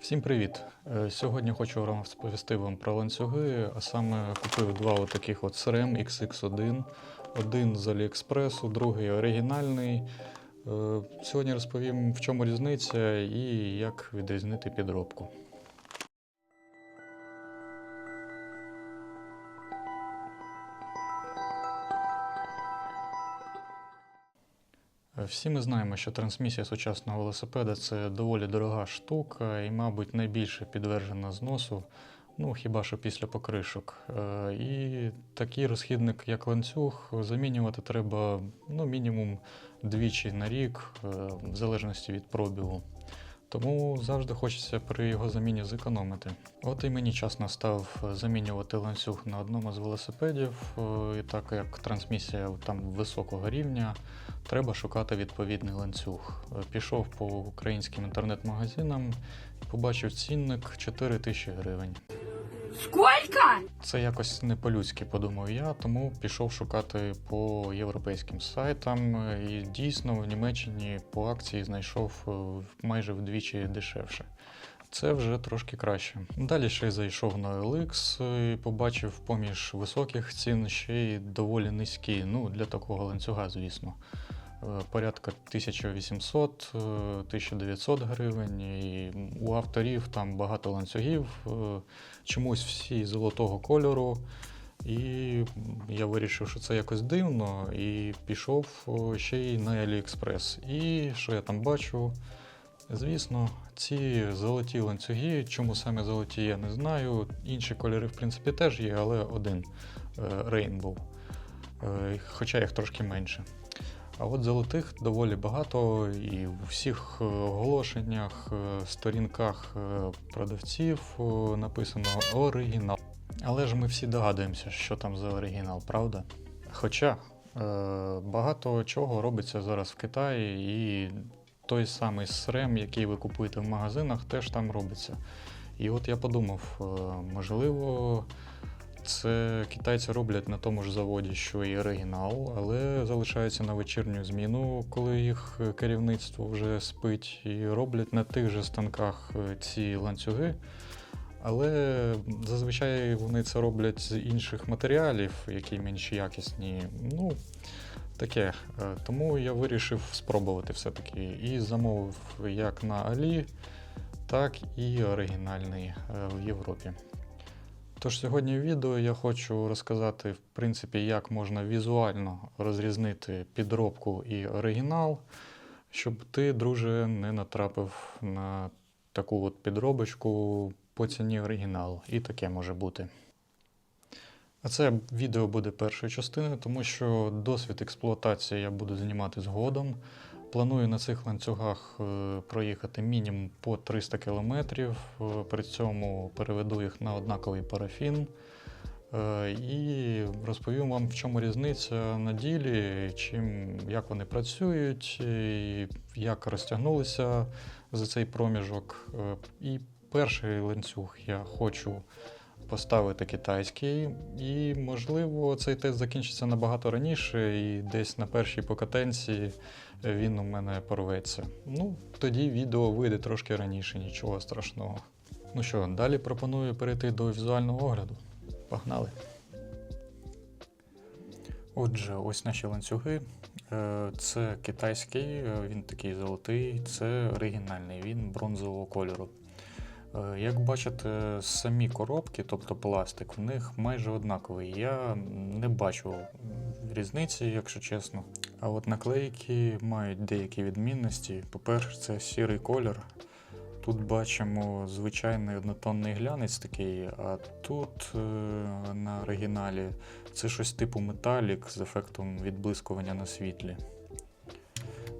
Всім привіт! Е, Сьогодні хочу розповісти вам про ланцюги, а саме купив два отаких от SRAM XX1, один з Аліекспресу, другий оригінальний. Е, Сьогодні розповім, в чому різниця і як відрізнити підробку. Всі ми знаємо, що трансмісія сучасного велосипеда це доволі дорога штука і, мабуть, найбільше підвержена зносу, ну хіба що після покришок. Е, І такий розхідник, як ланцюг, замінювати треба ну, мінімум двічі на рік, е, в залежності від пробігу. Тому завжди хочеться при його заміні зекономити. От і мені час настав замінювати ланцюг на одному з велосипедів, е, і так як трансмісія там високого рівня, треба шукати відповідний ланцюг. Е, Пішов по українським інтернет-магазинам і побачив цінник 4 тисячі гривень. Сколько? Це якось не по-людськи, подумав я, тому пішов шукати по європейським сайтам. е, І дійсно в Німеччині по акції знайшов е, майже вдвічі дешевше. Це вже трошки краще. Далі ще зайшов на OLX і побачив поміж високих цін ще й доволі низькі. Ну, для такого ланцюга, звісно. Е, Порядка 1800 е, 1900 гривень. І у авторів там багато ланцюгів, е, чомусь всі золотого кольору. І я вирішив, що це якось дивно, і пішов ще й на AliExpress. І що я там бачу? Звісно, ці золоті ланцюги, чому саме золоті, я не знаю. Інші кольори, в принципі, теж є, але один Rainbow. Хоча їх трошки менше. А от золотих доволі багато, і в всіх е, оголошеннях, е, сторінках е, продавців написано оригінал. Але ж ми всі догадуємося, що там за оригінал, правда? Хоча багато чого робиться зараз в Китаї, і той самий SRAM, який ви купуєте в магазинах, теж там робиться. І от я подумав, можливо, це китайці роблять на тому ж заводі, що і оригінал, але залишаються на вечірню зміну, коли їх керівництво вже спить, і роблять на тих же станках е, ці ланцюги. Але зазвичай вони це роблять з інших матеріалів, які менш якісні. Ну, таке. Е, Тому я вирішив спробувати все-таки. І замовив як на Алі, так і оригінальний е, в Європі. Тож сьогодні в відео я хочу розказати, в принципі, як можна візуально розрізнити підробку і оригінал, щоб ти, друже, не натрапив на таку от підробочку по ціні оригіналу. І таке може бути. А це відео буде першою частиною, тому що досвід експлуатації я буду знімати згодом. Планую на цих ланцюгах е, проїхати мінімум по 300 км, при цьому переведу їх на однаковий парафін. Е, І розповім вам, в чому різниця на ділі, чим, як вони працюють, і як розтягнулися за цей проміжок. Е, І перший ланцюг я хочу поставити китайський, і, можливо, цей тест закінчиться набагато раніше, і десь на першій покатенції він у мене порветься. Ну, тоді відео вийде трошки раніше, нічого страшного. Ну що, далі пропоную перейти до візуального огляду. Погнали! Отже, ось наші ланцюги. Е, Це китайський, е, він такий золотий, це оригінальний, він бронзового кольору. Е, Як бачите, самі коробки, тобто пластик, в них майже однаковий. Я не бачу різниці, якщо чесно. А от наклейки мають деякі відмінності. По-перше, це сірий колір. Тут бачимо звичайний однотонний глянець такий, а тут е, на оригіналі це щось типу металік з ефектом відблискування на світлі.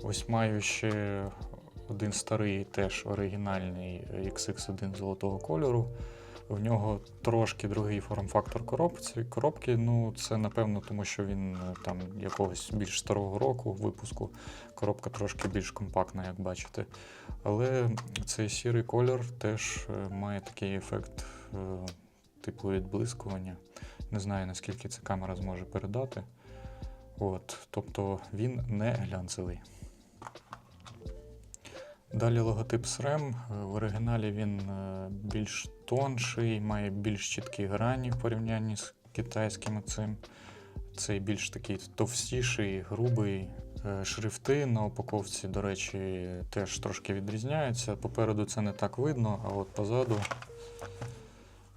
Ось маю ще один старий, теж оригінальний XX1 золотого кольору. В нього трошки другий форм-фактор коробки. Ну, це напевно, тому що він е, там якогось більш старого року випуску. Коробка трошки більш компактна, як бачите. Але цей сірий колір теж е, має такий ефект е, типу відблискування. Не знаю, наскільки ця камера зможе передати. От, тобто він не глянцевий. Далі логотип SRAM. В оригіналі він е, більш тонший, має більш чіткі грані в порівнянні з китайським цим. Цей більш такий товстіший, грубий. Е, Шрифти на упаковці, до речі, теж трошки відрізняються. Попереду це не так видно, а от позаду,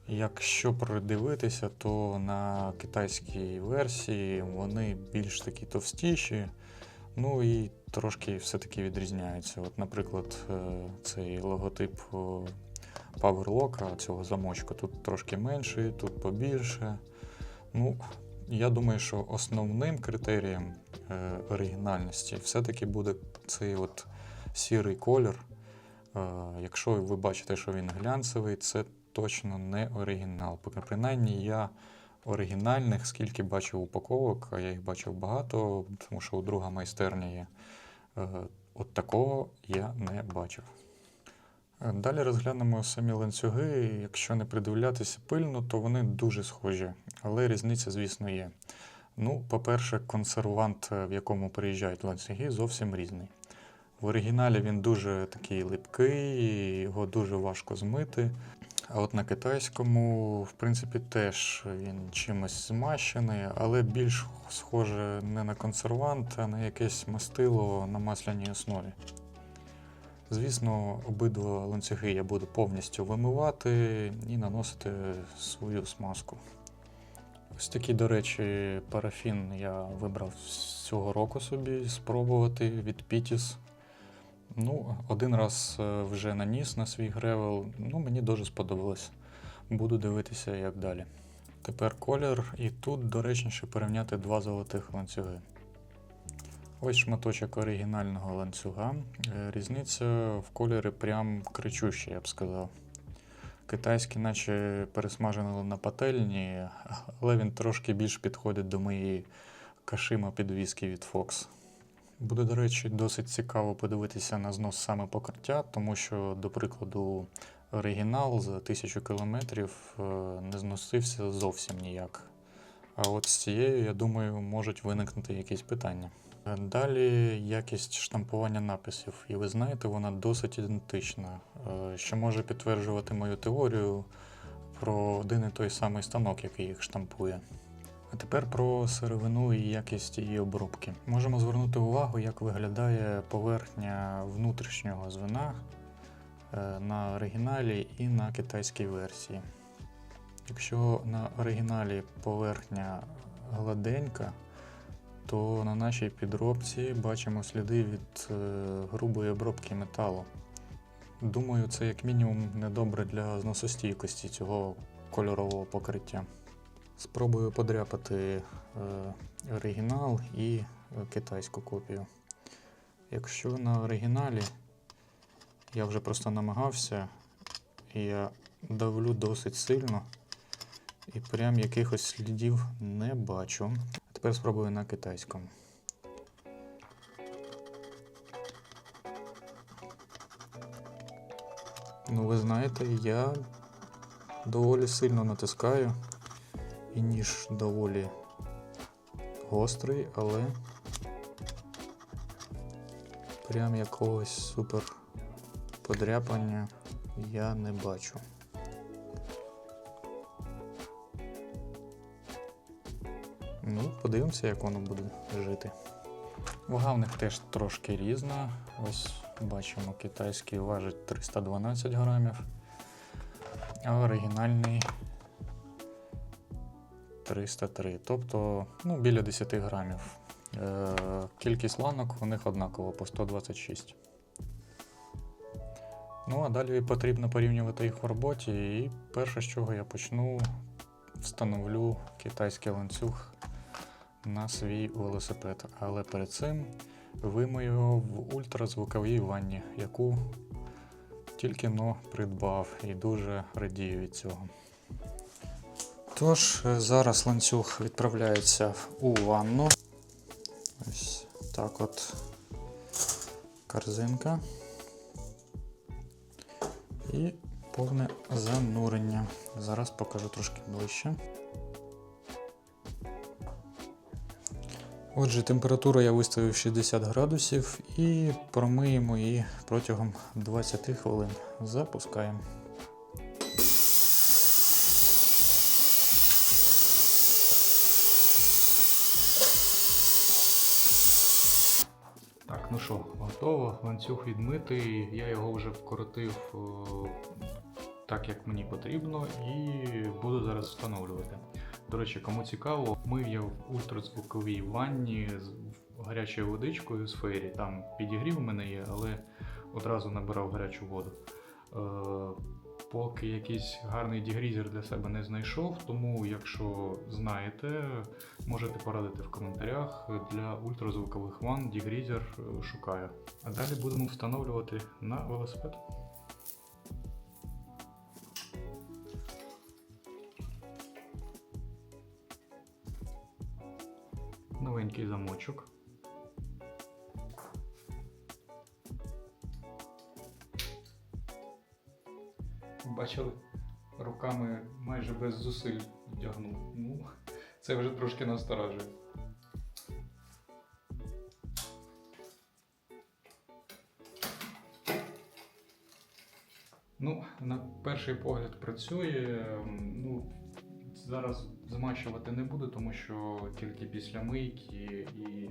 якщо придивитися, то на китайській версії вони більш такі товстіші. Ну і трошки все-таки відрізняються. От, наприклад, е, цей логотип Powerlock, цього замочка, тут трошки менший, тут побільше. Ну, я думаю, що основним критерієм е, оригінальності все-таки буде цей от сірий колір. Е, якщо ви бачите, що він глянцевий, це точно не оригінал. Принаймні я оригінальних, скільки бачив упаковок, а я їх бачив багато, тому що у друга майстерня є. Е, От такого я не бачив. Е, Далі розглянемо самі ланцюги. Якщо не придивлятися пильно, то вони дуже схожі, але різниця, звісно, є. Ну, по-перше, консервант, е, в якому приїжджають ланцюги, зовсім різний. В оригіналі він дуже такий липкий, його дуже важко змити. А от на китайському, в принципі, теж він чимось змащений, але більш схоже не на консервант, а на якесь мастило на масляній основі. Звісно, обидва ланцюги я буду повністю вимивати і наносити свою смазку. Ось такий, до речі, парафін я вибрав цього року собі спробувати від Pitis. Ну, один раз е, вже наніс на свій гревел. Ну, мені дуже сподобалось. Буду дивитися, як далі. Тепер колір, і тут доречніше порівняти два золотих ланцюги. Ось шматочок оригінального ланцюга. Е, Різниця в кольорі прям кричуща, я б сказав. Китайський, наче пересмажено на пательні, але він трошки більш підходить до моєї кашима підвіски від Fox. Буде, до речі, досить цікаво подивитися на знос саме покриття, тому що, до прикладу, оригінал за тисячу кілометрів е, не зносився зовсім ніяк. А от з цією, я думаю, можуть виникнути якісь питання. Далі якість штампування написів, і ви знаєте, вона досить ідентична, е, що може підтверджувати мою теорію про один і той самий станок, який їх штампує. А тепер про сировину і якість її обробки. Можемо звернути увагу, як виглядає поверхня внутрішнього звена е, на оригіналі і на китайській версії. Якщо на оригіналі поверхня гладенька, то на нашій підробці бачимо сліди від е, грубої обробки металу. Думаю, це як мінімум недобре для зносостійкості цього кольорового покриття. Спробую подряпати е, оригінал і е, китайську копію. Якщо на оригіналі я вже просто намагався, я давлю досить сильно, і прям якихось слідів не бачу. Тепер спробую на китайському. Ну, ви знаєте, я доволі сильно натискаю, і ніж доволі гострий, але прям якогось супер подряпання я не бачу. Ну, подивимося, як воно буде жити. Вага в них теж трошки різна. Ось бачимо, китайський важить 312 грамів, а оригінальний 303, тобто ну, біля 10 грамів. Е, кількість ланок у них однакова по 126. Ну, а далі потрібно порівнювати їх в роботі. І перше, з чого я почну, встановлю китайський ланцюг на свій велосипед. Але перед цим вимию його в ультразвуковій ванні, яку тільки но придбав і дуже радію від цього. Тож, е, зараз ланцюг відправляється у ванну. Ось так от корзинка. І повне занурення. Зараз покажу трошки ближче. Отже, температуру я виставив 60 градусів і промиємо її протягом 20 хвилин. Запускаємо. Що, готово. Ланцюг відмитий. Я його вже вкоротив е, так, як мені потрібно, і буду зараз встановлювати. До речі, кому цікаво, мив я в ультразвуковій ванні з гарячою водичкою з фейрі. Там підігрів у мене є, але одразу набирав гарячу воду. Поки якийсь гарний дігрізер для себе не знайшов, тому якщо знаєте, можете порадити в коментарях. Для ультразвукових ванн дігрізер е, шукаю. А далі будемо встановлювати на велосипед. Новенький замочок. Бачили, руками майже без зусиль вдягнув. Ну, це вже трошки насторажує. Ну, на перший погляд працює. Ну, зараз змащувати не буду, тому що тільки після мийки і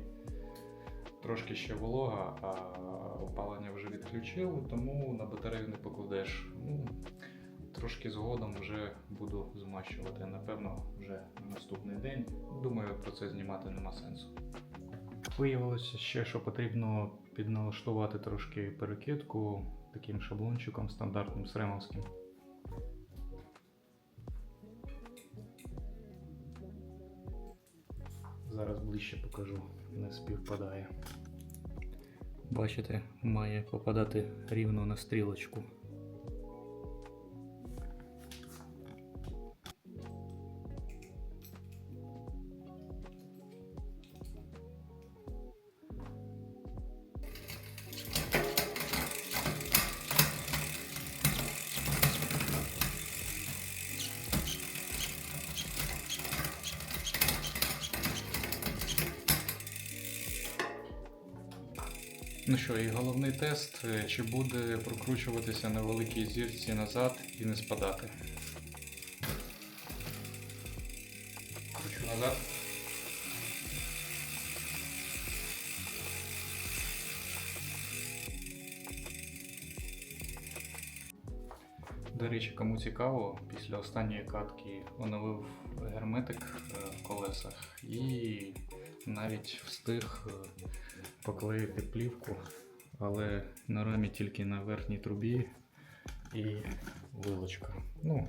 трошки ще волога, а опалення вже відключили, тому на батарею не покладеш. Ну, трошки згодом вже буду змащувати. Напевно, вже на наступний день. Думаю, про це знімати нема сенсу. Виявилося ще, що потрібно підналаштувати трошки перекидку таким шаблончиком стандартним сремовським. Зараз ближче покажу, не співпадає. Бачите, має попадати рівно на стрілочку. Ну що, і головний тест, е, чи буде прокручуватися на великій зірці назад і не спадати. Кручу назад. До речі, кому цікаво, після останньої катки оновив герметик е, в колесах і навіть встиг е, поклеїти плівку, але на рамі тільки на верхній трубі і вилочка. Ну,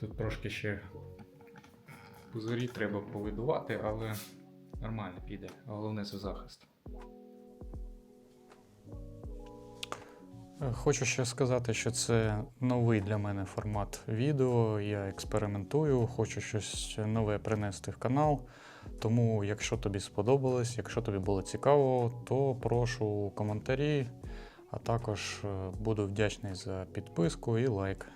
тут трошки ще пузирі треба повидувати, але нормально піде. Головне це захист. Хочу ще сказати, що це новий для мене формат відео. Я експериментую, хочу щось нове принести в канал. Тому, якщо тобі сподобалось, якщо тобі було цікаво, то прошу коментарі, а також е, буду вдячний за підписку і лайк.